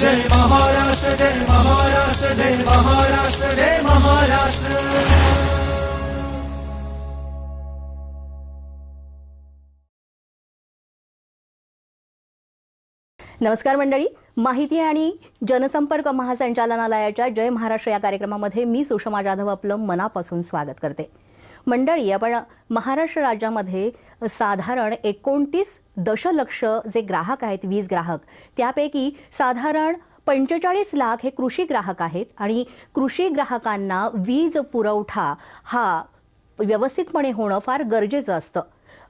जय महाराष्ट्र जय महाराष्ट्र जय महाराष्ट्र जय महाराष्ट्र. नमस्कार मंडळी. माहिती आणि जनसंपर्क महासंचालनालयाच्या जय महाराष्ट्र या कार्यक्रमामध्ये मी सुषमा जाधव आपलं मनापासून स्वागत करते. मंडळी आपण महाराष्ट्र राज्यामध्ये साधारण एकोणतीस दशलक्ष जे ग्राहक आहेत वीज ग्राहक त्यापैकी साधारण पंचेचाळीस लाख हे कृषी ग्राहक आहेत आणि कृषी ग्राहकांना वीज पुरवठा हा व्यवस्थितपणे होणं फार गरजेचं असतं.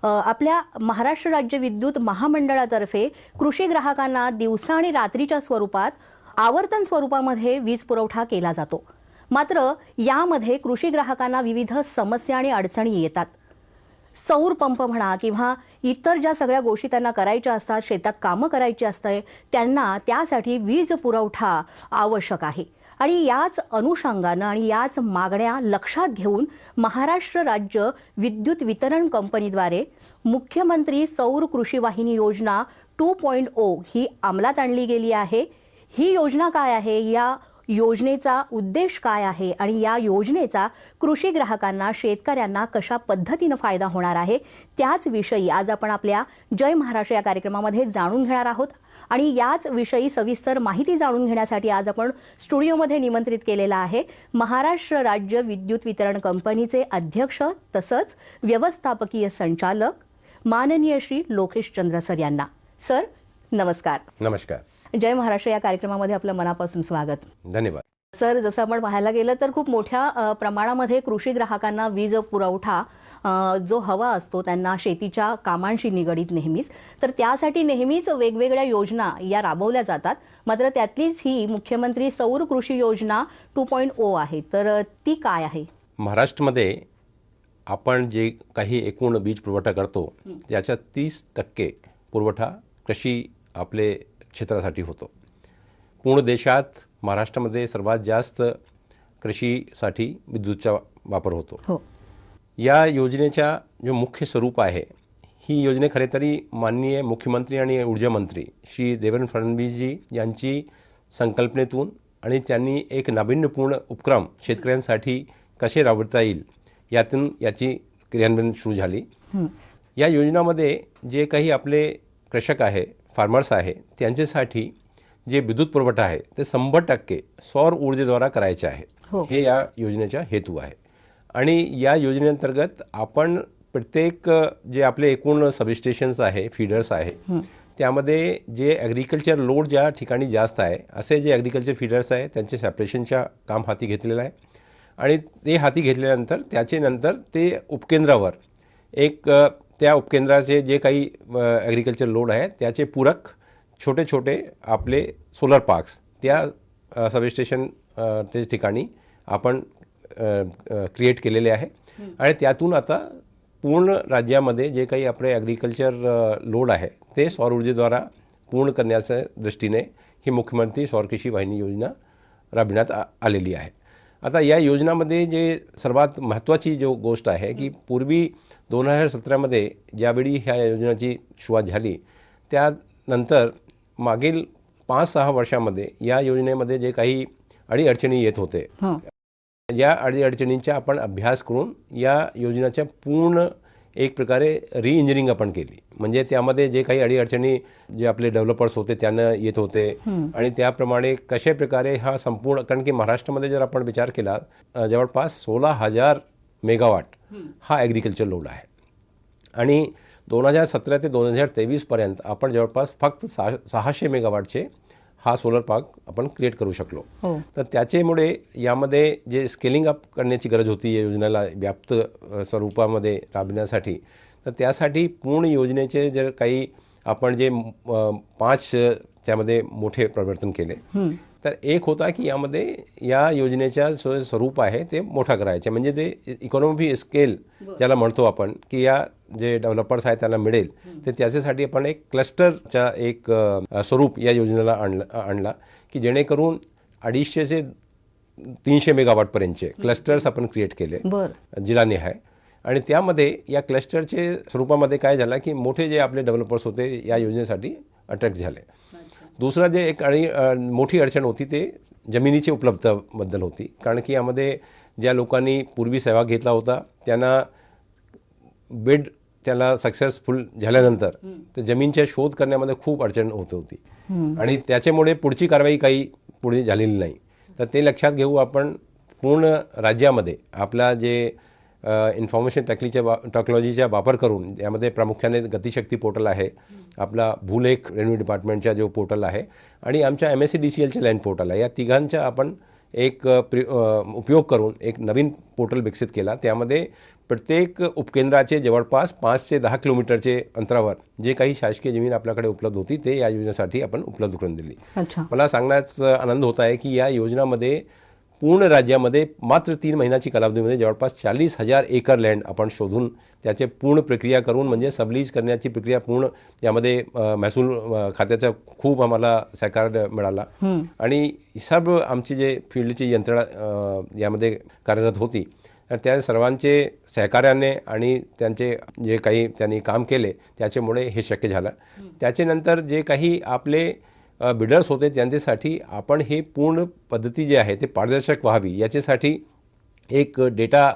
आपल्या महाराष्ट्र राज्य विद्युत महामंडळातर्फे कृषी ग्राहकांना दिवसा आणि रात्रीच्या स्वरूपात आवर्तन स्वरूपामध्ये वीज पुरवठा केला जातो. मात्र यामध्ये कृषी ग्राहकांना विविध समस्या आणि अडचणी येतात. सौर पंप म्हणा किंवा इतर ज्या सगळ्या गोष्टी त्यांना करायच्या असतात शेतात कामं करायची असतात त्यांना त्यासाठी वीज पुरवठा आवश्यक आहे. आणि याच अनुषंगानं आणि याच मागण्या लक्षात घेऊन महाराष्ट्र राज्य विद्युत वितरण कंपनीद्वारे मुख्यमंत्री सौर कृषी वाहिनी योजना टू पॉईंट ओ ही अंमलात आणली गेली आहे. ही योजना काय आहे? या योजनेचा उद्देश काय आहे आणि या योजनेचा कृषी ग्राहकांना शेतकऱ्यांना कशा पद्धतीनं फायदा होणार आहे त्याच विषयी आज आपण आपल्या जय महाराष्ट्र या कार्यक्रमामध्ये जाणून घेणार आहोत. आणि याच विषयी सविस्तर माहिती जाणून घेण्यासाठी आज आपण स्टुडिओमध्ये निमंत्रित केलेला आहे महाराष्ट्र राज्य विद्युत वितरण कंपनीचे अध्यक्ष तसंच व्यवस्थापकीय संचालक माननीय श्री लोकेश चंद्र सर यांना. सर नमस्कार. नमस्कार. जय महाराष्ट्र या कार्यक्रमामध्ये आपलं मनापासून स्वागत. धन्यवाद. सर जसं आपण पाहायला गेलं तर खूप मोठ्या प्रमाणामध्ये कृषी ग्राहकांना वीज पुरवठा जो हवा असतो त्यांना शेतीच्या कामांशी निगडीत नेहमीच. तर त्यासाठी नेहमीच वेगवेगळ्या योजना या राबवल्या जातात. मात्र त्यातलीच ही मुख्यमंत्री सौर कृषी योजना टू पॉईंट ओ आहे. तर ती काय आहे? महाराष्ट्रामध्ये आपण जे काही एकूण वीज पुरवठा करतो त्याच्या तीस टक्के पुरवठा कृषी आपले क्षेत्रासाठी होतो. पूर्ण देशात महाराष्ट्रामध्ये सर्वात जास्त कृषीसाठी विद्युतचा वापर होतो. हो. या योजनेच्या जो मुख्य स्वरूप आहे ही योजने खरे तरी माननीय मुख्यमंत्री आणि ऊर्जामंत्री श्री देवेंद्र फडणवीसजी यांची संकल्पनेतून आणि त्यांनी एक नाविन्यपूर्ण उपक्रम शेतकऱ्यांसाठी कसे राबवता येईल यातून याची क्रियान्वयन सुरू झाली. या योजनामध्ये जे काही आपले कृषक आहे फार्मर्स आहे त्यांच्यासाठी जे विद्युत पुरवठा आहे ते शंभर टक्के सौर ऊर्जेद्वारा करायचे आहे. हो. हे या योजनेचा हेतू आहे. आणि या योजनेअंतर्गत आपण प्रत्येक जे आपले एकूण सबस्टेशन्स आहे फीडर्स आहे त्यामध्ये जे ॲग्रिकल्चर लोड ज्या ठिकाणी जास्त आहे असे जे ॲग्रिकल्चर फीडर्स आहे त्यांचे सॅपरेशनच्या काम हाती घेतलेलं आहे. आणि ते हाती घेतल्यानंतर त्याचे नंतर ते उपकेंद्रावर एक त्या उपकेंद्राचे जे काही ॲग्रिकल्चर लोड आहे त्याचे पूरक छोटे छोटे आपले सोलर पार्क्स त्या सबस्टेशन ते ठिकाणी आपण क्रिएट केलेले आहे. आणि त्यातून आता पूर्ण राज्यामध्ये जे काही आपले ॲग्रिकल्चर लोड आहे ते सौर ऊर्जेद्वारा पूर्ण करण्याच्या दृष्टीने ही मुख्यमंत्री सौर कृषी वाहिनी योजना राबविण्यात आलेली आहे. आता या योजनामध्ये जे सर्वात महत्त्वाची जो गोष्ट आहे की पूर्वी दोन हजार सतरामध्ये ज्यावेळी ह्या योजनेची सुरुवात झाली त्यानंतर मागील पाच सहा वर्षामध्ये या योजनेमध्ये जे काही अडीअडचणी येत होते हो. या अडीअडचणींचा आपण अभ्यास करून या योजनेच्या पूर्ण एक प्रकारे रिइंजिनिअरिंग आपण केली. म्हणजे त्यामध्ये जे काही अडीअडचणी जे आपले डेव्हलपर्स होते त्यांना येत होते आणि त्याप्रमाणे कशा प्रकारे हा संपूर्ण कारण की महाराष्ट्रामध्ये जर आपण विचार केला जवळपास सोळा हजार मेगावॉट हा ॲग्रिकल्चर लोड आहे. आणि दोन हजार सतरा ते दोन हजार तेवीसपर्यंत आपण जवळपास फक्त सहा सहाशे मेगावॉटचे हा सोलर पार्क आपण क्रिएट करू शकलो. हो. तर त्याच्यामुळे यामध्ये जे स्केलिंग अप करण्याची गरज होती या योजनेला व्याप्त स्वरूपामध्ये राबविण्यासाठी तर त्यासाठी पूर्ण योजनेचे जर काही आपण जे पाच त्यामध्ये मोठे परिवर्तन केले तर एक होता की यामध्ये या योजनेच्या जो स्वरूप आहे ते मोठा करायचे. म्हणजे ते इकॉनॉमी स्केल ज्याला म्हणतो आपण की या जे डेव्हलपर्स आहेत त्यांना मिळेल तर त्याच्यासाठी आपण एक क्लस्टरचा एक स्वरूप या योजनेला आणलं आणला की जेणेकरून अडीचशे ते तीनशे मेगावॉटपर्यंतचे क्लस्टर्स आपण क्रिएट केले. जिल्हानिहाय आणि त्यामध्ये या क्लस्टरचे स्वरूपामध्ये काय झालं की मोठे जे आपले डेव्हलपर्स होते या योजनेसाठी अट्रॅक्ट झाले. दुसरं जे एक आणि मोठी अडचण होती ते जमिनीची उपलब्धतेबद्दल होती. कारण की यामध्ये ज्या लोकांनी पूर्वी सहभाग घेतला होता त्यांना बेड त्याला सक्सेसफुल झाल्यानंतर तर जमीनच्या शोध करण्यामध्ये खूप अडचण होत होती. आणि त्याच्यामुळे पुढची कारवाई काही पुढे झालेली नाही. तर ते लक्षात घेऊ आपण पूर्ण राज्यामध्ये आपला जे इन्फॉर्मेशन टेक्निकच्या वा टेक्नॉलॉजीचा वापर करून यामध्ये प्रामुख्याने गतिशक्ती पोर्टल आहे. आपला भूलेख रेव्हेन्यू डिपार्टमेंटचा जो पोर्टल आहे आणि आमच्या M S C D C एलच्या लँड पोर्टल आहे. या तिघांचा आपण एक प्रि उपयोग करून एक नवीन पोर्टल विकसित केला. त्यामध्ये प्रत्येक उपकेंद्राचे जवळपास पाच ते दहा किलोमीटरचे अंतरावर जे काही शासकीय जमीन आपल्याकडे उपलब्ध होती ते या योजनेसाठी आपण उपलब्ध करून दिली. अच्छा. मला सांगण्याचा आनंद होत आहे की या योजनामध्ये पूर्ण राज्यामध्ये मात्र तीन महिन्याची कालावधीमध्ये जवळपास चाळीस हजार एकर लँड आपण शोधून त्याचे पूर्ण प्रक्रिया करून म्हणजे सबलीज करण्याची प्रक्रिया पूर्ण यामध्ये महसूल खात्याचा खूप आम्हाला सहकार्य मिळाला. आणि सर्व आमची जे फील्डची यंत्रणा यामध्ये कार्यरत होती. तर त्या सर्वांचे सहकार्याने आणि त्यांचे जे काही त्यांनी काम केले त्याच्यामुळे हे शक्य झालं. त्याच्यानंतर जे काही आपले बिल्डर्स होते त्यांच्यासाठी आपण हे पूर्ण पद्धती जी आहे ते पारदर्शक व्हावी याच्यासाठी एक डेटा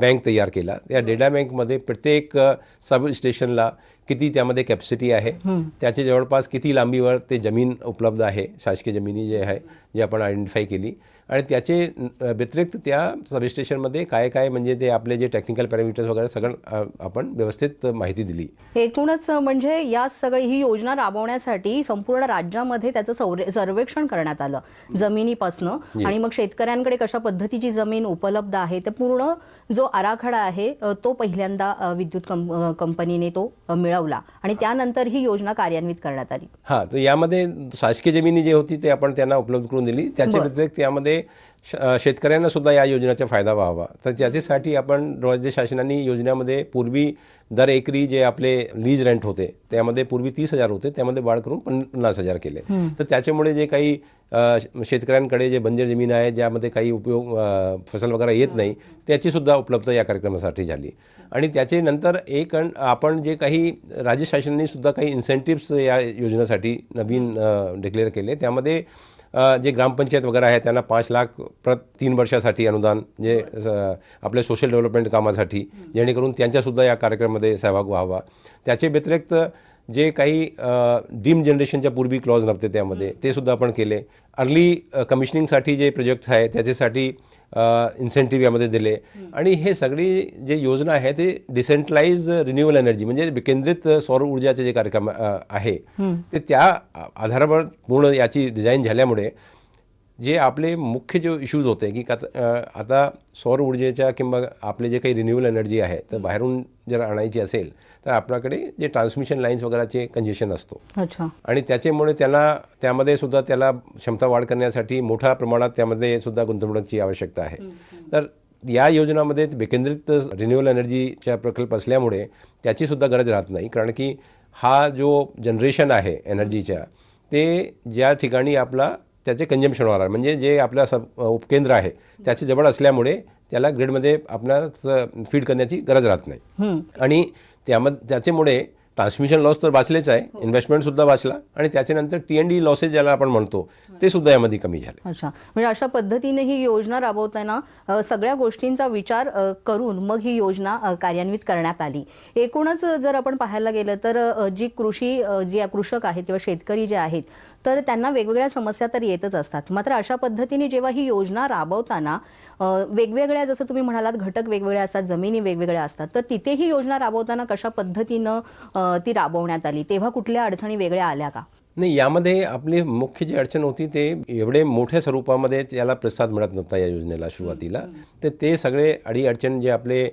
बँक तयार केला. या डेटा बँकमध्ये प्रत्येक सब स्टेशनला किती त्यामध्ये कॅपॅसिटी आहे त्याचे जवळपास किती लांबीवर ते जमीन उपलब्ध आहे शासकीय जमिनी जे आहे जे आपण आयडेंटिफाय केली. आणि त्याचे व्यतिरिक्त त्या सब स्टेशनमध्ये काय काय म्हणजे ते आपले जे टेक्निकल पॅरामीटर्स वगैरे सगळं आपण व्यवस्थित माहिती दिली. एकूणच म्हणजे या सगळी ही योजना राबवण्यासाठी संपूर्ण राज्यामध्ये त्याचं सौरे- सर्वेक्षण करण्यात आलं. जमिनीपासनं. आणि मग शेतकऱ्यांकडे कशा पद्धतीची जमीन उपलब्ध आहे ते पूर्ण जो आराखडा आहे तो पहिल्यांदा विद्युत कंपनीने तो मिळवला आणि त्यानंतर ही योजना कार्यान्वित करण्यात आली. हां तर यामध्ये शासकीय जमिनी जी होती ते आपण त्यांना उपलब्ध करून दिली. त्याच्या व्यतिरिक्त त्यामध्ये श- शेतकऱ्यांना सुद्धा या योजनेचा फायदा व्हावा. तर त्याच्यासाठी आपण राज्य शासनाने योजनेमध्ये पूर्वी दर एकरी जे आपले लीज रेंट होते त्यामध्ये पूर्वी तीस हजार होते त्यामध्ये वाढ करून पन्नास हजार केले. तर त्याच्यामुळे जे काही शेतकऱ्यांकडे जे बंजर जमीन आहे ज्यामध्ये काही उपयोग फसल वगैरे येत नाही त्याची सुद्धा उपलब्धता या कार्यक्रमासाठी झाली. आणि त्याचे नंतर एक आपण जे काही राज्य शासनाने सुद्धा काही इन्सेंटिव्स या योजनेसाठी नवीन डिक्लेअर केले. त्यामध्ये जे ग्रामपंचायत वगैरे आहे त्यांना पाच लाख प्रत तीन वर्षासाठी अनुदान जे आपल्या सोशल डेव्हलपमेंट कामासाठी जेणेकरून त्यांच्यासुद्धा या कार्यक्रमामध्ये सहभाग व्हावा. त्याचे व्यतिरिक्त जे काही डीम जनरेशनच्या पूर्वी क्लॉज नव्हते त्यामध्ये ते सुद्धा आपण केले. अर्ली कमिशनिंगसाठी जे प्रोजेक्ट आहे त्याच्यासाठी इन्सेंटिव्ह यामध्ये दिले. आणि हे सगळी जे योजना आहे ते डिसेंट्रलाइज रिन्युअल एनर्जी म्हणजे विकेंद्रित सौर ऊर्जाचे जे कार्यक्रम आहे ते त्या आधारावर पूर्ण याची डिझाईन झाल्यामुळे जे आपले मुख्य जे इश्यूज होते की आता सौर ऊर्जेच्या किंवा आपले जे काही रिन्युअल एनर्जी आहे तर बाहेरून जर आणायची असेल तर आपल्याकडे जे ट्रान्समिशन लाईन्स वगैरेचे कंजेशन असतो. अच्छा. आणि त्याच्यामुळे त्याला त्यामध्ये सुद्धा त्याला क्षमता वाढ करण्यासाठी मोठ्या प्रमाणात त्यामध्ये सुद्धा गुंतवणुकीची आवश्यकता आहे. तर या योजनामध्ये विकेंद्रित रिन्युअल एनर्जीचा प्रकल्प असल्यामुळे त्याची सुद्धा गरज राहत नाही. कारण की हा जो जनरेशन आहे एनर्जीच्या ते ज्या ठिकाणी आपला त्याचे कंजम्पशन होणार म्हणजे जे आपलं सब उपकेंद्र आहे त्याच्याजवळ असल्यामुळे त्याला ग्रीडमध्ये आपणास फीड करण्याची गरज राहत नाही. आणि त्यामध्ये त्याच्यामुळे ट्रान्समिशन लॉस तर वाचलेच आहे. इन्व्हेस्टमेंट सुद्धा वाचला आणि त्याच्यानंतर टी एन डी लॉसेस ज्याला आपण म्हणतो ते सुद्धा यामध्ये कमी झाले. अच्छा. म्हणजे अशा पद्धतीने ही योजना राबवताना सगळ्या गोष्टींचा विचार करून मग ही योजना कार्यान्वित करण्यात आली. एकूणच जर आपण पाहायला गेलं तर जी कृषी जे कृषक आहेत किंवा शेतकरी जे आहेत तर त्यांना वेगवेगळ्या समस्या तर येतच असतात. मात्र अशा पद्धतीने जेव्हा ही योजना राबवताना वेगवेगळ्या जसं तुम्ही म्हणालात घटक वेगवेगळे असतात जमिनी वेगवेगळ्या असतात तर तिथे ही योजना राबवताना कशा पद्धतीनं ती राबवण्यात आली? तेव्हा कुठल्या अडचणी वेगळ्या आल्या का? नाही यामध्ये आपली मुख्य जी अडचण होती ते एवढे मोठ्या स्वरूपामध्ये त्याला प्रतिसाद मिळत नव्हता या योजनेला सुरुवातीला. तर ते सगळे अडी अडचण जे आपले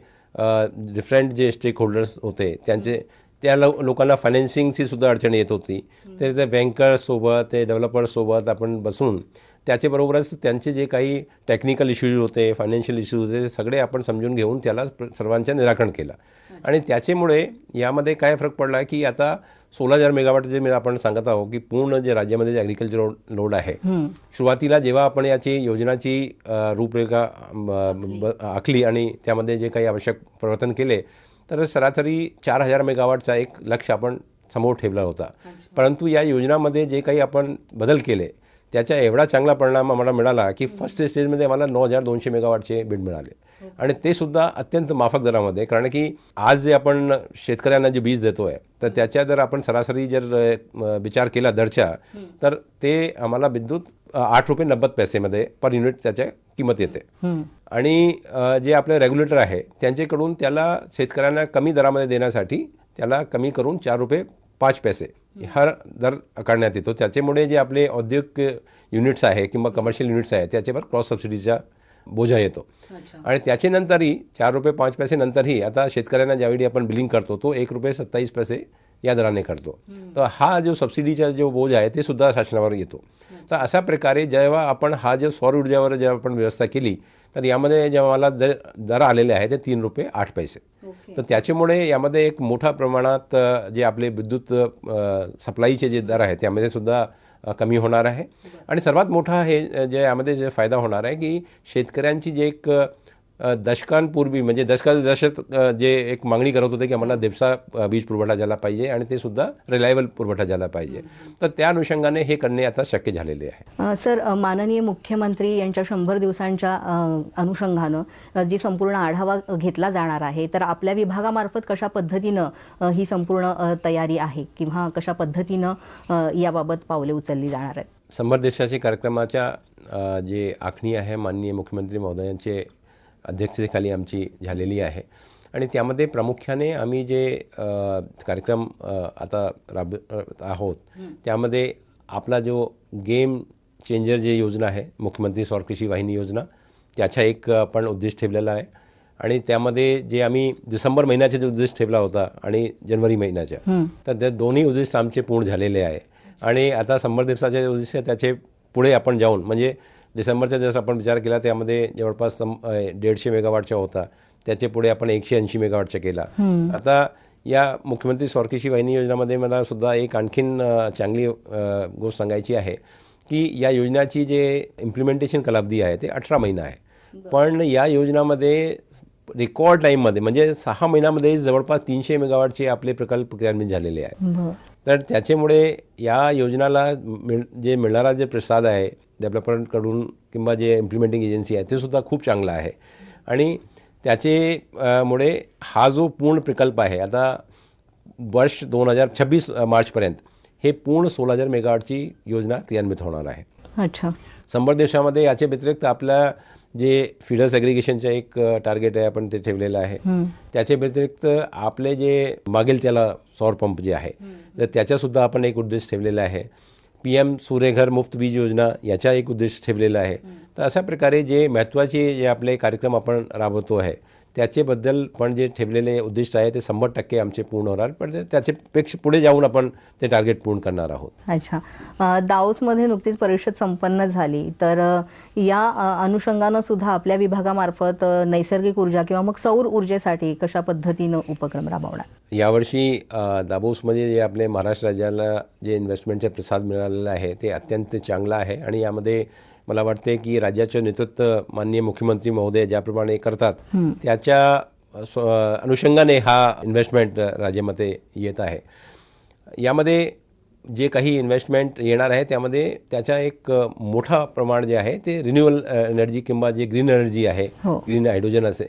डिफरंट जे स्टेक होल्डर्स होते त्यांचे त्या लो लोकांना फायनान्सिंगची सुद्धा अडचण येत होती. ते ते बँकर्ससोबत ते डेव्हलपर्ससोबत आपण बसून त्याच्याबरोबरच त्यांचे जे काही टेक्निकल इश्यूज होते फायनान्शियल इश्यूज होते ते सगळे आपण समजून घेऊन त्याला सर्वांचं निराकरण केलं. आणि त्याच्यामुळे यामध्ये काय फरक पडला की आता सोळा हजार मेगावॅट जे मी आपण सांगत आहोत की पूर्ण जे राज्यामध्ये जे ॲग्रिकल्चर लोड आहे. सुरुवातीला जेव्हा आपण याची योजनाची रूपरेखा आखली आणि त्यामध्ये जे काही आवश्यक प्रवर्तन केले तर सरासरी चार हजार मेगावाटचा एक लक्ष आपण समोर ठेवला होता. परंतु या योजनामध्ये जे काही आपण बदल केले त्याचा एवढा चांगला परिणाम आम्हाला मिळाला की फर्स्ट स्टेजमध्ये आम्हाला नऊ हजार दोनशे मेगावाटचे बिल मिळाले. आणि ते सुद्धा अत्यंत माफक दरामध्ये कारण की आज जे आपण शेतकऱ्यांना जे बीज देतो आहे तर त्याच्या जर आपण सरासरी जर विचार केला दरच्या तर ते आम्हाला विद्युत आठ रुपये नव्वद पैसेमध्ये पर युनिट त्याच्या किंमत येते. आणि जे आपले रेग्युलेटर आहे त्यांच्याकडून त्याला शेतकऱ्यांना कमी दरामध्ये देण्यासाठी त्याला कमी करून चार रुपये पाच पैसे हर दर आकारण्यात येतो. त्याच्यामुळे जे आपले औद्योगिक युनिट्स आहे किंवा कमर्शियल युनिट्स आहे त्याच्यावर क्रॉस सबसिडीचा बोजा येतो. आणि त्याच्यानंतरही चार रुपये पाच पैसे नंतरही आता शेतकऱ्यांना ज्यावेळी आपण बिलिंग करतो तो एक रुपये सत्तावीस पैसे या दराने करतो. तर हा जो सबसिडीचा जो बोज आहे ते सुद्धा शासनावर येतो. तर अशा प्रकारे जेव्हा आपण हा जो सौर ऊर्जेवर जेव्हा आपण व्यवस्था केली तर यामध्ये जेव्हा मला दर दर आलेले आहे ते तीन रुपये आठ पैसे. तर त्याच्यामुळे यामध्ये एक मोठ्या प्रमाणात जे आपले विद्युत सप्लाईचे जे दर आहे त्यामध्ये सुद्धा कमी होणार आहे. आणि सर्वात मोठा हे जे यामध्ये जे फायदा होणार आहे की शेतकऱ्यांची जे एक दशकांपूर्वी म्हणजे दशका दशक जे एक मागणी करत होते की आम्हाला दिवसा वीज पुरवठा झाला पाहिजे आणि ते सुद्धा रिलायबल पुरवठा झाला पाहिजे. तर त्या अनुषंगाने हे करणे आता शक्य झालेले आहे. सर माननीय मुख्यमंत्री यांच्या शंभर दिवसांच्या अनुषंगानं जी संपूर्ण आढावा घेतला जाणार आहे तर आपल्या विभागामार्फत कशा पद्धतीनं ही संपूर्ण तयारी आहे किंवा कशा पद्धतीनं याबाबत पावले उचलली जाणार आहेत? शंभर दिवसाच्या कार्यक्रमाच्या जे आखणी आहे माननीय मुख्यमंत्री महोदयांचे अध्यक्षतेखाली आमची झालेली आहे. आणि त्यामध्ये प्रामुख्याने आम्ही जे कार्यक्रम आता राबवत आहोत त्यामध्ये आपला जो गेम चेंजर जे योजना आहे मुख्यमंत्री सौर कृषी वाहिनी योजना त्याचा एक आपण उद्देश ठेवलेला आहे. आणि त्यामध्ये जे आम्ही डिसेंबर महिन्याचे जे उद्देश ठेवला होता आणि जानेवारी महिन्याच्या तर ते दोन्ही उद्देश आमचे पूर्ण झालेले आहे. आणि आता शंभर दिवसाचे उद्देश आहे, त्याचे पुढे आपण जाऊन म्हणजे डिसेंबरचा जसं आपण विचार केला त्यामध्ये जवळपास सम दीडशे मेगावॉटचा होता. त्याचे पुढे आपण एकशे ऐंशी मेगावॉटचा केला. आता या मुख्यमंत्री सौरकृषी वाहिनी योजनामध्ये मला सुद्धा एक आणखीन चांगली गोष्ट सांगायची आहे की या योजनाची जे इम्प्लिमेंटेशन कालावधी आहे ते अठरा महिना आहे. पण या योजनामध्ये रेकॉर्ड टाईममध्ये म्हणजे सहा महिन्यामध्ये जवळपास तीनशे मेगावॉटचे आपले प्रकल्प क्रियान्वित झालेले आहे तर त्याच्यामुळे या योजनाला मिळ जे मिळणारा जे प्रसाद आहे डेव्हलपरकडून किंवा जे इम्प्लिमेंटिंग एजन्सी आहे ते सुद्धा खूप चांगलं आहे. आणि त्याचे मुळे हा जो पूर्ण प्रकल्प आहे आता वर्ष दोन हजार छब्बीस मार्चपर्यंत हे पूर्ण सोळा हजार मेगावॉटची योजना क्रियान्वित होणार आहे. अच्छा. शंभर देशामध्ये याच्या व्यतिरिक्त आपल्या जे फिडर्स ॲग्रिगेशनचं एक टार्गेट आहे आपण ते ठेवलेलं आहे. त्याच्या व्यतिरिक्त आपले जे मागेल त्याला सौर पंप जे आहे तर त्याचासुद्धा आपण एक उद्देश ठेवलेला आहे. पी एम सूर्यघर मुफ्त बीज योजना याचा एक उद्देश ठेवलेला आहे. तर अशा प्रकारे जे महत्त्वाचे जे आपले कार्यक्रम आपण राबवतो आहे त्याच्याबद्दल पण जे ठेवलेले उद्दिष्ट आहे ते शंभर टक्के आमचे पूर्ण होणार. पण त्याच्यापेक्षा पुढे जाऊन आपण ते टार्गेट पूर्ण करणार आहोत. अच्छा. दाओसमध्ये नुकतीच परिषद संपन्न झाली. तर या अनुषंगानं सुद्धा आपल्या विभागामार्फत नैसर्गिक ऊर्जा किंवा मग सौर ऊर्जेसाठी कशा पद्धतीनं उपक्रम राबवणार? यावर्षी अ, दाभोसमध्ये जे आपले महाराष्ट्र राज्याला जे इन्व्हेस्टमेंटचा प्रसाद मिळालेला आहे ते अत्यंत चांगलं आहे. आणि यामध्ये मला वाटते की राज्याचे नेतृत्व माननीय मुख्यमंत्री महोदय ज्याप्रमाणे करतात त्याच्या अनुषंगाने हा इन्व्हेस्टमेंट राज्यामध्ये येत आहे. यामध्ये जे काही इन्व्हेस्टमेंट येणार आहे त्यामध्ये त्याचा एक मोठा प्रमाण जे आहे ते रिन्युअल एनर्जी किंवा जे ग्रीन एनर्जी आहे हो. ग्रीन हायड्रोजन असे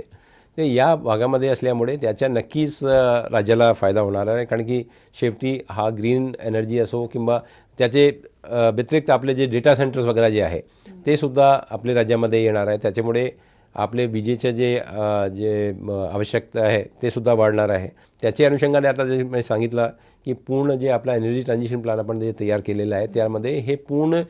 ते या भागामध्ये असल्यामुळे त्याच्या नक्कीच राज्याला फायदा होणार आहे. कारण की शेवटी हा ग्रीन एनर्जी असो किंवा त्याचे व्यतिरिक्त आपले जे डेटा सेंटर्स वगैरे जे आहे ते सुद्धा आपल्या राज्यामध्ये येणार आहे. त्याच्यामुळे आपले विजेचे जे जे आवश्यकता आहे ते सुद्धा वाढणार आहे. त्याच्या अनुषंगाने आता जे मी सांगितलं की पूर्ण जे आपला एनर्जी ट्रान्झिशन प्लॅन आपण जे तयार केलेलं आहे त्यामध्ये हे पूर्ण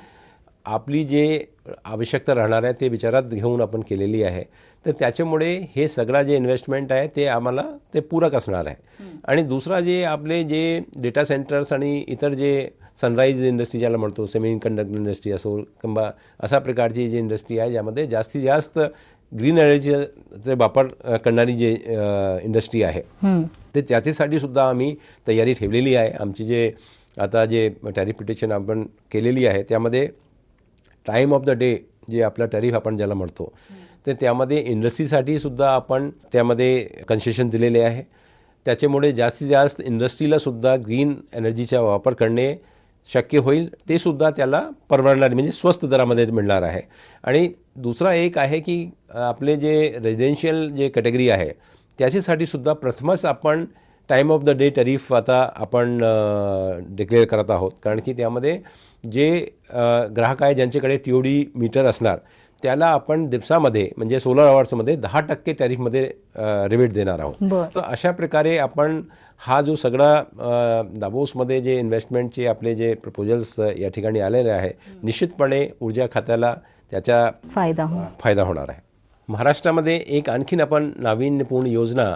आपली जे आवश्यकता राहणार आहे ते विचारात घेऊन आपण केलेली आहे. तर त्याच्यामुळे हे सगळा जे इन्व्हेस्टमेंट आहे ते आम्हाला ते पूरक असणार आहे. आणि दुसरा जे आपले जे डेटा सेंटर्स आणि इतर जे सनराईज इंडस्ट्री ज्याला म्हणतो सेमी कंडक्टर इंडस्ट्री असो किंवा अशा प्रकारची जी इंडस्ट्री आहे ज्यामध्ये जास्तीत जास्त ग्रीन एनर्जीचे वापर करणारी जे इंडस्ट्री आहे. ते त्याच्यासाठी सुद्धा आम्ही तयारी ठेवलेली आहे. आमची जे आता जे टॅरिफ पिटिशन आपण केलेली आहे त्यामध्ये टाईम ऑफ द डे जे आपलं टॅरिफ आपण ज्याला म्हणतो तर त्यामध्ये इंडस्ट्रीसाठी सुद्धा आपण त्यामध्ये कन्सेशन दिलेले आहे. त्याच्यामुळे जास्तीत जास्त इंडस्ट्रीला सुद्धा ग्रीन एनर्जीचा वापर करणे शक्य होईल ते सुद्धा त्याला परवडणार म्हणजे स्वस्त दरामध्ये मिळणार आहे. आणि दुसरा एक आहे की आपले जे रेजिडेन्शियल जे कॅटेगरी आहे त्याच्यासाठी सुद्धा प्रथमच आपण time of the day tariff आता आपण डिक्लेअर करत आहोत. कारण की त्यामध्ये जे ग्राहक आहे ज्यांच्याकडे टी ओ डी मीटर असणार त्याला आपण दिवसामध्ये म्हणजे सोलर अवर्समध्ये दहा टक्के टॅरिफमध्ये रिबेट देणार आहोत. तर अशा प्रकारे आपण हा जो सगळा दाबोसमध्ये जे इन्व्हेस्टमेंटचे आपले जे प्रपोजल्स या ठिकाणी आलेले आहे निश्चितपणे ऊर्जा खात्याला त्याचा फायदा हो फायदा होणार आहे. महाराष्ट्रामध्ये एक आणखीन आपण नाविन्यपूर्ण योजना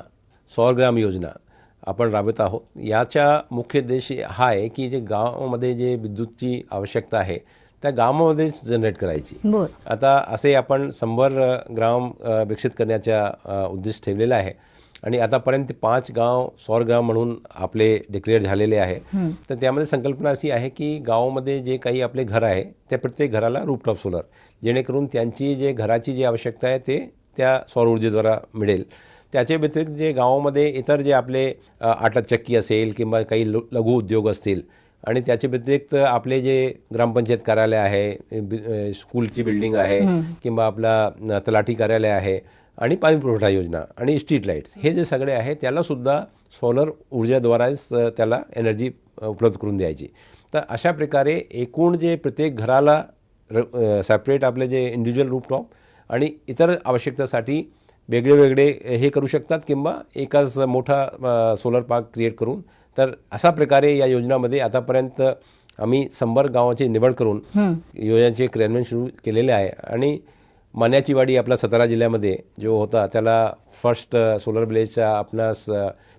सौरग्राम योजना आपण राबवत आहोत. याचा मुख्य उद्देश हा आहे की जे गावामध्ये जे विद्युतची आवश्यकता आहे त्या गावामध्येच जनरेट करायची. आता असे आपण शंभर ग्राम विकसित करण्याचा अ, उद्देश ठेवलेला आहे. आणि आतापर्यंत पाच गाव सौर गाव म्हणून आपले डिक्लेअर झालेले आहे. तर त्यामध्ये संकल्पना अशी आहे की गावामध्ये जे काही आपले घर आहे त्या प्रत्येक घराला रूपटॉप सोलर जेणेकरून त्यांची जे घराची जी आवश्यकता आहे ते त्या सौर ऊर्जेद्वारा मिळेल. त्याच्या व्यतिरिक्त जे गावामध्ये इतर जे आपले आटा चक्की असेल किंवा काही लघु उद्योग असतील आणि त्याच्या व्यतिरिक्त आपले जे ग्रामपंचायत कार्यालय आहे स्कूलची बिल्डिंग आहे किंवा आपला तलाठी कार्यालय आहे आणि पाणी पुरवठा योजना आणि स्ट्रीट लाईट्स हे जे सगळे आहे त्याला सुद्धा सोलर ऊर्जाद्वाराच त्याला एनर्जी उपलब्ध करून द्यायची. तर अशा प्रकारे एकूण जे प्रत्येक घराला सेपरेट आपले जे इंडिव्हिज्युअल रूपटॉप आणि इतर आवश्यकतेसाठी वेगळे वेगळे हे करू शकतात किंवा एकाच मोठा सोलर पार्क क्रिएट करून तर अशा प्रकारे या योजनामध्ये आतापर्यंत आम्ही शंभर गावाची निवड करून योजनेचे क्रियान्वयन सुरू केलेले आहे. आणि मान्याची वाडी आपला सातारा जिल्ह्यामध्ये जो होता त्याला फर्स्ट सोलर ब्लेजचा आपणास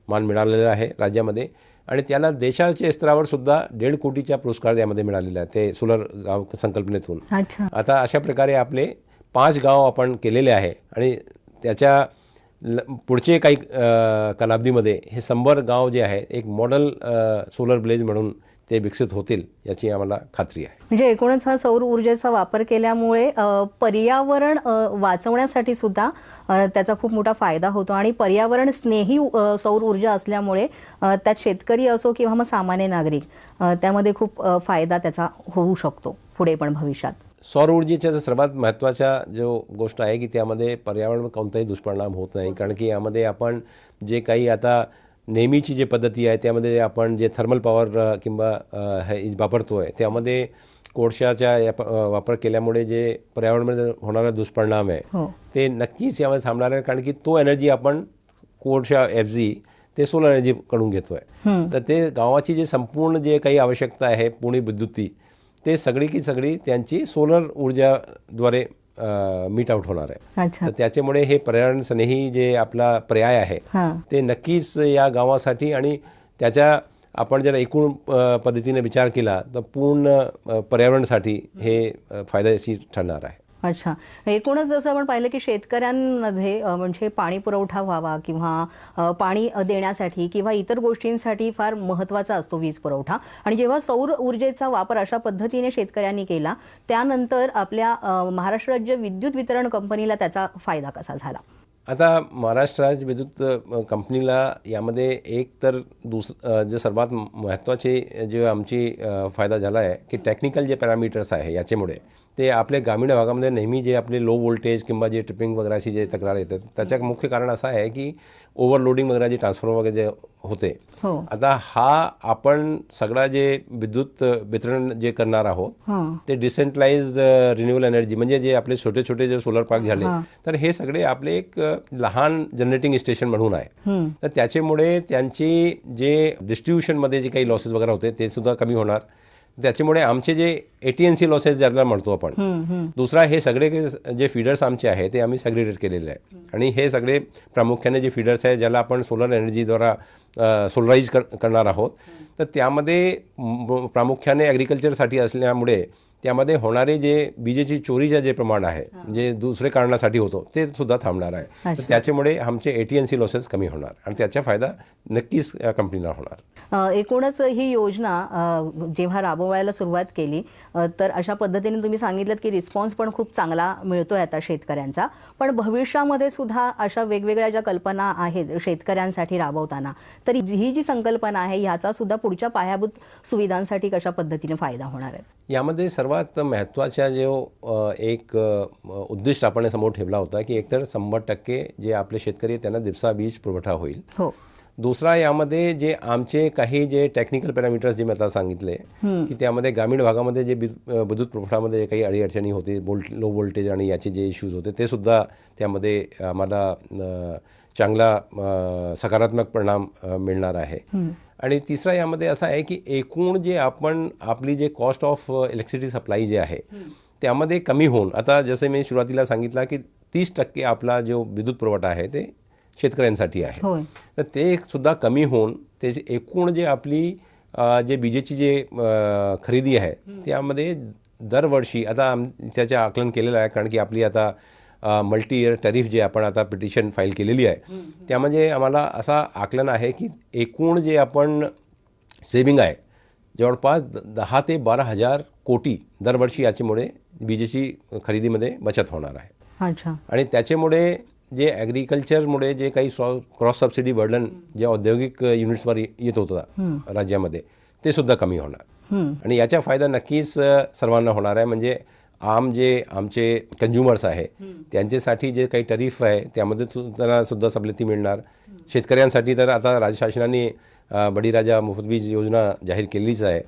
मान मिळालेला आहे राज्यामध्ये. आणि त्याला देशाच्या स्तरावर सुद्धा दीड कोटीचा पुरस्कार यामध्ये मिळालेला आहे ते सोलर गाव संकल्पनेतून. आता अशा प्रकारे आपले पाच गाव आपण केलेले आहे. आणि त्याच्या ल पुढचे काही कालावधीमध्ये हे शंभर गाव जे आहे एक मॉडल सोलर ब्लेज म्हणून ते विकसित होतील याची आम्हाला खात्री आहे. म्हणजे एकूणच हा सौर ऊर्जेचा वापर केल्यामुळे पर्यावरण वाचवण्यासाठी सुद्धा त्याचा खूप मोठा फायदा होतो आणि पर्यावरण स्नेही सौर ऊर्जा असल्यामुळे त्यात शेतकरी असो किंवा मग सामान्य नागरिक त्यामध्ये खूप फायदा त्याचा होऊ शकतो पुढे पण भविष्यात. सौर ऊर्जेचा जो सर्वात महत्त्वाचा जो गोष्ट आहे की त्यामध्ये पर्यावरण कोणताही दुष्परिणाम होत नाही. कारण की यामध्ये आपण जे काही आता नेहमीची जी पद्धती आहे त्यामध्ये आपण जे थर्मल पॉवर किंवा हे वापरतो आहे त्यामध्ये कोळशाचा या प- अ, वापर केल्यामुळे जे पर्यावरणामध्ये होणारा दुष्परिणाम आहे हो. ते नक्कीच यामध्ये थांबणार आहे. कारण की तो एनर्जी आपण कोळशा एफ जी ते सोलर एनर्जीकडून घेतो आहे तर ते गावाची जी संपूर्ण जे काही आवश्यकता आहे पुणे विद्युती ते सगळी की सगळी त्यांची सोलर ऊर्जाद्वारे मीट आउट होणार आहे. तर त्याच्यामुळे हे पर्यावरण स्नेही जे आपला पर्याय आहे हां. ते नक्कीच या गावासाठी आणि त्याच्या आपण जर एकूण पद्धतीने विचार केला तर पूर्ण पर्यावरणासाठी हे अ, फायदेशीर ठरणार आहे. अच्छा. एकूणच जसं आपण पाहिलं की शेतकऱ्यांमध्ये म्हणजे पाणी पुरवठा व्हावा किंवा पाणी देण्यासाठी किंवा इतर गोष्टींसाठी फार महत्त्वाचा असतो वीज पुरवठा. आणि जेव्हा सौर ऊर्जेचा वापर अशा पद्धतीने शेतकऱ्यांनी केला त्यानंतर आपल्या महाराष्ट्र राज्य विद्युत वितरण कंपनीला त्याचा फायदा कसा झाला? आता महाराष्ट्र राज्य विद्युत कंपनीला यामध्ये एक तर दुस जे सर्वात महत्त्वाचे जे आमची फायदा झाला आहे की टेक्निकल जे पॅरामीटर्स आहे याच्यामुळे. ते आपल्या ग्रामीण भागामध्ये नेहमी जे आपले लो व्होल्टेज किंवा जे ट्रिपिंग वगैरेची जे तक्रार येतात त्याचं मुख्य कारण असं आहे की ओव्हरलोडिंग वगैरे जे ट्रान्सफॉर्मर वगैरे जे होते हो. आता हा आपण सगळा जे विद्युत वितरण जे करणार आहोत ते डिसेंट्रलाइज रिन्युअल एनर्जी म्हणजे जे आपले छोटे छोटे जे सोलर पार्क झाले तर हे सगळे आपले एक लहान जनरेटिंग स्टेशन म्हणून आहे. तर त्याच्यामुळे त्यांची जे डिस्ट्रीब्युशनमध्ये जे काही लॉसेस वगैरे होते ते सुद्धा कमी होणार. त्याच्यामुळे आमचे जे एटीएनसी लॉसेस ज्याला म्हणतो आपण दुसरा हे सगळे जे फीडर्स आमचे आहे ते आम्ही सग्रेटेड केलेले आहे आणि हे सगळे प्रामुख्याने जे फीडर्स आहे ज्याला आपण सोलर एनर्जीद्वारा सोलराईज कर करणार आहोत. तर त्यामध्ये प्रामुख्याने ॲग्रिकल्चरसाठी असल्यामुळे त्यामध्ये होणारे जे विजेची चोरीचे जे प्रमाण आहे जे दुसरे कारणासाठी होतो ते सुद्धा थांबणार आहे. तर. त्याच्यामुळे आमचे एटीएनसी लॉसेस कमी होणार आणि त्याचा फायदा नक्कीच कंपनीला होणार. एकूणच ही योजना जेव्हा राबवायला सुरुवात केली तर अशा पद्धतीने तुम्ही सांगितलं की रिस्पॉन्स पण खूप चांगला मिळतोय आता शेतकऱ्यांचा. पण भविष्यामध्ये सुद्धा अशा वेगवेगळ्या ज्या कल्पना आहेत शेतकऱ्यांसाठी राबवताना तर ही जी संकल्पना आहे ह्याचा सुद्धा पुढच्या पायाभूत सुविधांसाठी कशा पद्धतीने फायदा होणार आहे? यामध्ये सर्वात महत्त्वाचा जो एक उद्दिष्ट आपण समोर ठेवला होता की एकतर शंभर टक्के जे आपले शेतकरी आहेत त्यांना दिवसा वीज पुरवठा होईल. हो. दुसरा यामध्ये जे आमचे काही जे टेक्निकल पॅरामीटर्स जे मी आता सांगितले की त्यामध्ये ग्रामीण भागामध्ये जे विद्युत पुरवठामध्ये जे काही अडीअडचणी होती बोल्ट लो व्होल्टेज आणि याचे जे इश्यूज होते ते सुद्धा त्यामध्ये आम्हाला चांगला सकारात्मक परिणाम मिळणार आहे. आणि तिसरा यामध्ये असा आहे की एकूण जे आपण आपली जे कॉस्ट ऑफ इलेक्ट्रिसिटी सप्लाय जे आहे त्यामध्ये कमी होऊन आता जसे मी सुरुवातीला सांगितलं की तीस टक्के आपला जो विद्युत पुरवठा आहे ते शेतकऱ्यांसाठी आहे. तर ते सुद्धा कमी होऊन त्याची एकूण जे आपली जे विजेची जे खरेदी आहे त्यामध्ये दरवर्षी आता त्याचे आकलन केलेलं आहे कारण की आपली आता मल्टी इयर टॅरिफ जे आपण आता पिटिशन फाईल केलेली आहे त्यामध्ये आम्हाला असा आकलन आहे की एकूण जे आपण सेविंग आहे जवळपास दहा ते बारा हजार कोटी दरवर्षी याच्यामुळे विजेची खरेदीमध्ये बचत होणार आहे. अच्छा. आणि त्याच्यामुळे जे ॲग्रिकल्चरमुळे जे काही क्रॉस सबसिडी बर्डन जे औद्योगिक युनिट्सवर येत होतं राज्यामध्ये ते सुद्धा कमी होणार. आणि याचा फायदा नक्कीच सर्वांना होणार आहे. म्हणजे आम जे आमचे कन्झ्युमर्स आहे त्यांच्यासाठी जे काही टरीफ आहे त्यामध्ये त्यांना सुद्धा सवलती मिळणार. शेतकऱ्यांसाठी तर आता राज्य शासनाने अ, बळीराजा मोफत वीज योजना जाहीर केलीच आहे.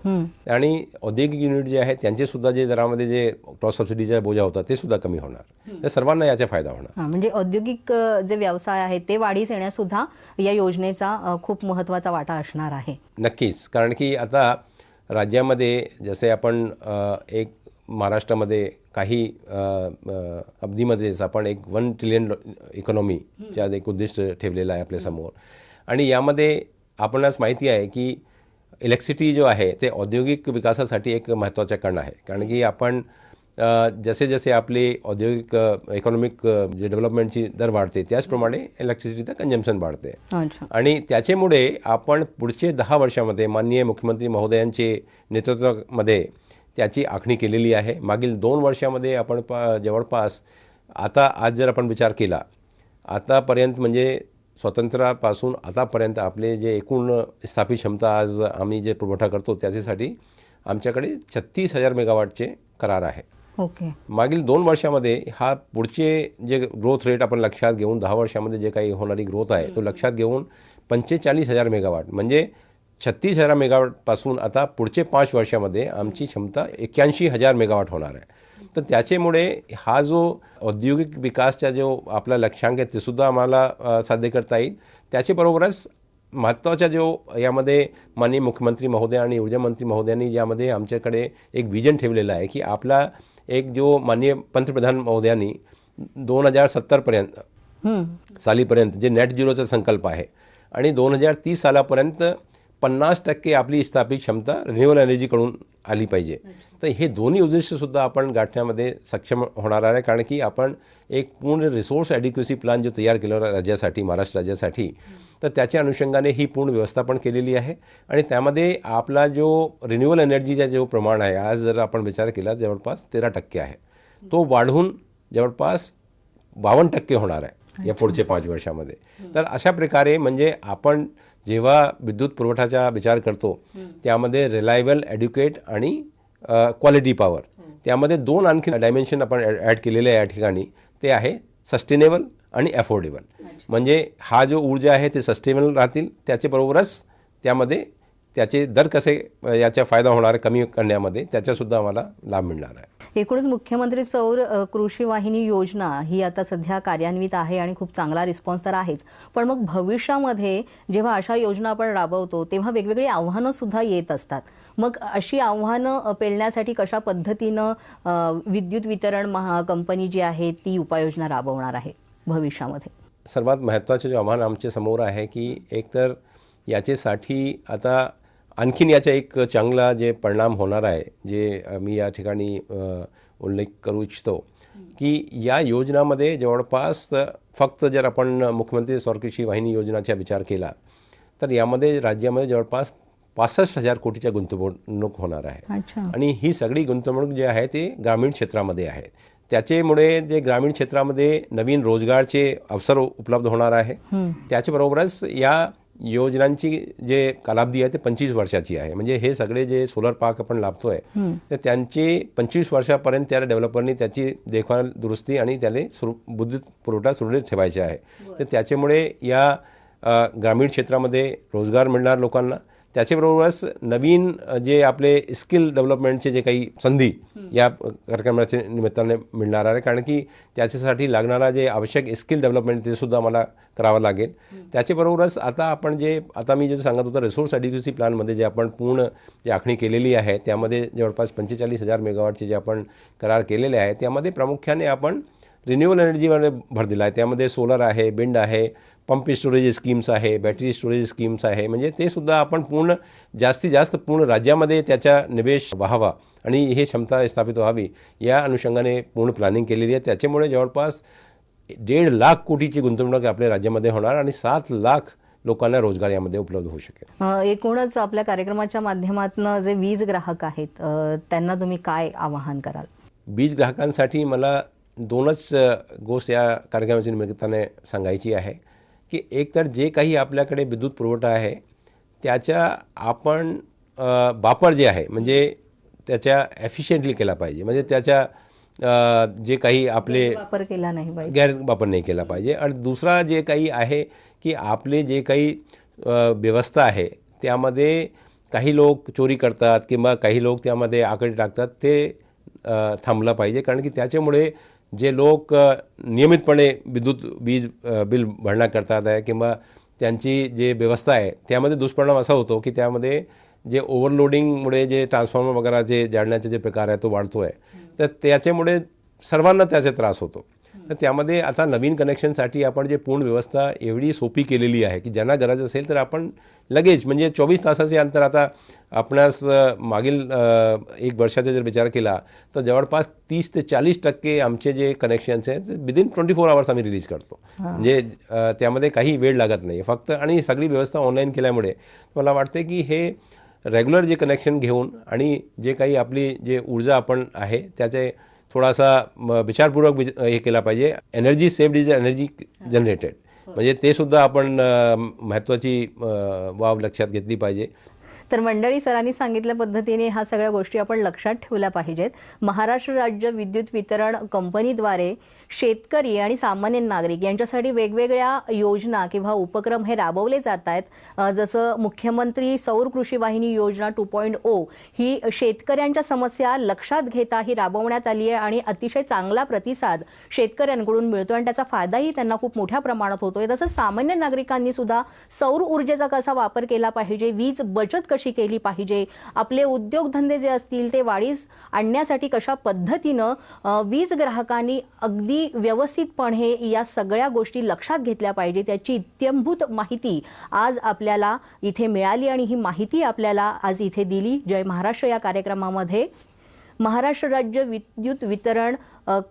आणि औद्योगिक युनिट जे आहे त्यांचे सुद्धा जे दरामध्ये जे क्रॉस सबसिडीचा बोजा होता ते सुद्धा कमी होणार. तर सर्वांना याचा फायदा होणार. म्हणजे औद्योगिक जे व्यवसाय आहेत ते वाढीस येण्यास सुद्धा या योजनेचा खूप महत्त्वाचा वाटा असणार आहे. नक्कीच. कारण की आता राज्यामध्ये जसे आपण एक महाराष्ट्रामध्ये काही अवधीमध्येच आपण एक वन ट्रिलियन इकॉनॉमीच्या एक उद्दिष्ट ठेवलेलं आहे आपल्यासमोर आणि यामध्ये आपणास माहिती आहे की इलेक्ट्रिसिटी जो आहे ते औद्योगिक विकासासाठी एक महत्त्वाचा कण आहे. कारण की आपण जसे जसे आपले औद्योगिक इकॉनॉमिक जे डेव्हलपमेंटची दर वाढते त्याचप्रमाणे इलेक्ट्रिसिटीचं कन्झम्पन वाढते. आणि त्याच्यामुळे आपण पुढचे दहा वर्षामध्ये माननीय मुख्यमंत्री महोदयांचे नेतृत्वामध्ये त्याची आखणी केलेली आहे. मागील दोन वर्षामध्ये आपण पा जवळपास आता आज जर आपण विचार केला आतापर्यंत म्हणजे स्वातंत्र्यापासून आतापर्यंत आपले जे एकूण स्थापित क्षमता आज आम्ही जे पुरवठा करतो त्याच्यासाठी आमच्याकडे छत्तीस हजार मेगावॉटचे करार आहे. ओके. मागील दोन वर्षामध्ये हा पुढचे जे ग्रोथ रेट आपण लक्षात घेऊन दहा वर्षामध्ये जे काही होणारी ग्रोथ आहे तो लक्षात घेऊन पंचेचाळीस हजार मेगावॉट म्हणजे छत्तीस हजार मेगावॉटपासून आता पुढचे पाच वर्षामध्ये आमची क्षमता एक्क्याऐंशी हजार मेगावॉट होणार आहे तर त्याच्यामुळे हा जो औद्योगिक विकासचा जो आपला लक्ष्यांक आहे ते सुद्धा आम्हाला साध्य करता येईल त्याच्याबरोबरच महत्त्वाचा जो यामध्ये माननीय मुख्यमंत्री महोदय आणि ऊर्जामंत्री महोदयांनी यामध्ये आमच्याकडे एक विजन ठेवलेलं आहे की आपला एक जो माननीय पंतप्रधान महोदयांनी दोन हजार सत्तरपर्यंत. सालीपर्यंत जे नेट झिरोचा संकल्प आहे आणि दोन हजार तीस सालापर्यंत पन्नास टक्के आपली स्थापित क्षमता रिन्युअल एनर्जीकडून आली पाहिजे. तर हे दोन्ही उद्दिष्टसुद्धा आपण गाठण्यामध्ये सक्षम होणार आहे कारण की आपण एक पूर्ण रिसोर्स ॲडिक्युसी प्लॅन जो तयार केला राज्यासाठी महाराष्ट्र राज्यासाठी तर त्याच्या अनुषंगाने ही पूर्ण व्यवस्था पण केलेली आहे. आणि त्यामध्ये आपला जो रिन्युअल एनर्जीचा जो प्रमाण आहे आज जर आपण विचार केला जवळपास तेरा टक्के आहे. तो वाढून जवळपास बावन्न टक्के होणार आहे या पुढच्या पाच वर्षामध्ये. तर अशा प्रकारे म्हणजे आपण जेव्हा विद्युत पुरवठ्याचा विचार करतो त्यामध्ये रिलायबल ॲड्युकेट आणि क्वालिटी पॉवर त्यामध्ये दोन आणखी डायमेन्शन आपण ॲड केलेले आहे या ठिकाणी. ते आहे सस्टेनेबल आणि अफोर्डेबल म्हणजे हा जो ऊर्जा आहे ते सस्टेनेबल राहतील त्याच्याबरोबरच त्यामध्ये त्याचे दर कसे याचा फायदा होणार कमी करण्यामध्ये त्याचासुद्धा आम्हाला लाभ मिळणार आहे. एकूणच मुख्यमंत्री सौर कृषी वाहिनी योजना ही आता सध्या कार्यान्वित आहे आणि खूप चांगला रिस्पॉन्स तर आहेच. पण मग भविष्यामध्ये जेव्हा अशा योजना आपण राबवतो तेव्हा वेगवेगळी आव्हानं सुद्धा येत असतात. मग अशी आव्हानं पेलण्यासाठी कशा पद्धतीनं विद्युत वितरण महा कंपनी जी आहे ती उपाययोजना राबवणार आहे भविष्यामध्ये? सर्वात महत्त्वाचे जे आव्हान आमच्यासमोर आहे की एकतर याच्यासाठी आता आणखीन याचा एक चांगला जे परिणाम होणार आहे जे मी या ठिकाणी उल्लेख करू इच्छितो की या योजनामध्ये जवळपास फक्त जर आपण मुख्यमंत्री स्वरकृषी वाहिनी योजनाचा विचार केला तर यामध्ये राज्यामध्ये जवळपास पासष्ट हजार कोटीच्या गुंतवणूक होणार आहे. आणि ही सगळी गुंतवणूक जी आहे ती ग्रामीण क्षेत्रामध्ये आहे. त्याच्यामुळे जे ग्रामीण क्षेत्रामध्ये नवीन रोजगारचे अवसर उपलब्ध होणार आहे त्याच्याबरोबरच या योजनांची जे कालावधी आहे ते पंचवीस वर्षाची आहे. म्हणजे हे सगळे जे सोलर पार्क आपण लाभतोय तर त्यांची पंचवीस वर्षापर्यंत त्या डेव्हलपरनी त्याची देखभाल दुरुस्ती आणि त्याला सुरू विद्युत पुरवठा सुरळीत ठेवायचा आहे. तर त्याच्यामुळे या ग्रामीण क्षेत्रामध्ये रोजगार मिळणार लोकांना त्याच्याबरोबरच नवीन जे आपले स्किल डेव्हलपमेंटचे जे काही संधी या कार्यक्रमाच्या निमित्ताने मिळणार आहे. कारण की त्याच्यासाठी लागणारा जे आवश्यक स्किल डेव्हलपमेंट ते सुद्धा मला करावं लागेल. त्याच्याबरोबरच आता आपण जे आता मी जे सांगत होतं रिसोर्स ॲडिक्युसी प्लॅनमध्ये जे आपण पूर्ण जे आखणी केलेली आहे त्यामध्ये जवळपास पंचेचाळीस हजार मेगावॉटचे जे आपण करार केलेले आहे त्यामध्ये प्रामुख्याने आपण रिन्युएबल एनर्जीवर भर दिला आहे. त्यामध्ये सोलर आहे विंड आहे पंप स्टोरेज स्कीम्स आहे बॅटरी स्टोरेज स्कीम्स आहे. म्हणजे ते सुद्धा आपण पूर्ण जास्तीत जास्त पूर्ण राज्यामध्ये त्याचा निवेश व्हावा आणि हे क्षमता स्थापित व्हावी या अनुषंगाने पूर्ण प्लॅनिंग केलेली आहे. त्याच्यामुळे जवळपास दीड लाख कोटीची गुंतवणूक आपल्या राज्यामध्ये होणार आणि सात लाख लोकांना रोजगार यामध्ये उपलब्ध होऊ शकेल. एकूणच आपल्या कार्यक्रमाच्या माध्यमातून जे वीज ग्राहक आहेत त्यांना तुम्ही काय आवाहन कराल? वीज ग्राहकांसाठी मला दोनच गोष्ट या कार्यक्रमाच्या निमित्ताने सांगायची आहे. की एकतर जे काही आपल्याकडे विद्युत पुरवठा आहे त्याच्या आपण वापर जे आहे म्हणजे त्याच्या एफिशियंटली केला पाहिजे. म्हणजे त्याच्या जे काही आपले वापर केला नाही पाहिजे. गैरवापर नाही केला पाहिजे. आणि दुसरा जे काही आहे की आपले जे काही व्यवस्था आहे त्यामध्ये काही लोक चोरी करतात किंवा काही लोक त्यामध्ये आकडे टाकतात ते थांबलं पाहिजे. कारण की त्याच्यामुळे जे लोक नियमितपणे विद्युत वीज बिल भरणा करतात आहे किंवा त्यांची जे व्यवस्था आहे त्यामध्ये दुष्परिणाम असा होतो की त्यामध्ये जे ओव्हरलोडिंगमुळे जे ट्रान्सफॉर्मर वगैरे जे जाळण्याचे जे प्रकार आहे तो वाढतो आहे तर त्याच्यामुळे सर्वांना त्याचा त्रास होतो. तर त्यामध्ये आता नवीन कनेक्शनसाठी आपण जे पूर्ण व्यवस्था एवढी सोपी केलेली आहे की ज्यांना गरज असेल तर आपण लगेच म्हणजे चोवीस तासाचे अंतर आता आपणास मागील एक वर्षाचा जर विचार केला तर जवळपास तीस ते चाळीस टक्के आमचे जे कनेक्शन्स आहेत ते विदिन ट्वेंटी फोर आवर्स आम्ही रिलीज करतो. म्हणजे त्यामध्ये काही वेळ लागत नाही. फक्त आणि सगळी व्यवस्था ऑनलाईन केल्यामुळे मला वाटते की हे रेग्युलर जे कनेक्शन घेऊन आणि जे काही आपली जे ऊर्जा आपण आहे त्याचे थोडासा विचारपूर्वक विच- हे केला पाहिजे. Energy saved is energy generated म्हणजे ते सुद्धा आपण महत्त्वाची बाब लक्षात घेतली पाहिजे. तर मंडळी सरांनी सांगितल्या पद्धतीने ह्या सगळ्या गोष्टी आपण लक्षात ठेवल्या पाहिजेत. महाराष्ट्र राज्य विद्युत वितरण कंपनीद्वारे शेतकरी आणि सामान्य नागरिक यांच्यासाठी वेगवेगळ्या योजना किंवा उपक्रम हे राबवले जात आहेत. जसं मुख्यमंत्री सौर कृषी वाहिनी योजना टू पॉईंट ओ ही शेतकऱ्यांच्या समस्या लक्षात घेता ही राबवण्यात आली आहे आणि अतिशय चांगला प्रतिसाद शेतकऱ्यांकडून मिळतो आणि त्याचा फायदाही त्यांना खूप मोठ्या प्रमाणात होतोय. तसंच सामान्य नागरिकांनी सुद्धा सौर ऊर्जेचा कसा वापर केला पाहिजे वीज बचत कशी केली पाहिजे? आपले उद्योगधंदे जे असतील ते वाढीस आणण्यासाठी कशा पद्धतीनं वीज ग्राहकांनी अगदी व्यवस्थितपणे या सगळ्या गोष्टी लक्षात घेतल्या पाहिजे? त्याची इत्यंभूत माहिती आज आपल्याला इथे मिळाली आणि ही माहिती आपल्याला आज इथे दिली. जय महाराष्ट्र या कार्यक्रमामध्ये. महाराष्ट्र राज्य विद्युत वितरण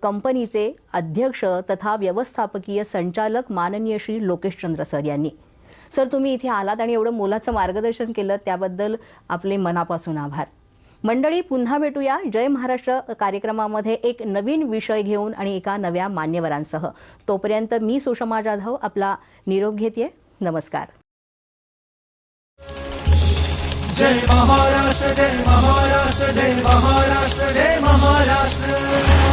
कंपनीचे अध्यक्ष तथा व्यवस्थापकीय संचालक माननीय श्री लोकेशचंद्र सर यांनी. सर तुम्ही इथे आलात आणि एवढं मोलाचं मार्गदर्शन केलं त्याबद्दल आपले मनापासून आभार. मंडळी पुन्हा भेटूया. जय महाराष्ट्र कार्यक्रमामध्ये एक नवीन विषय घेऊन आणि एका नव्या मान्यवरांसह. तोपर्यंत मी सुषमा जाधव आपला निरोप घेते नमस्कार. जय महाराष्ट्र जय महाराष्ट्र जय महाराष्ट्र जय महाराष्ट्र.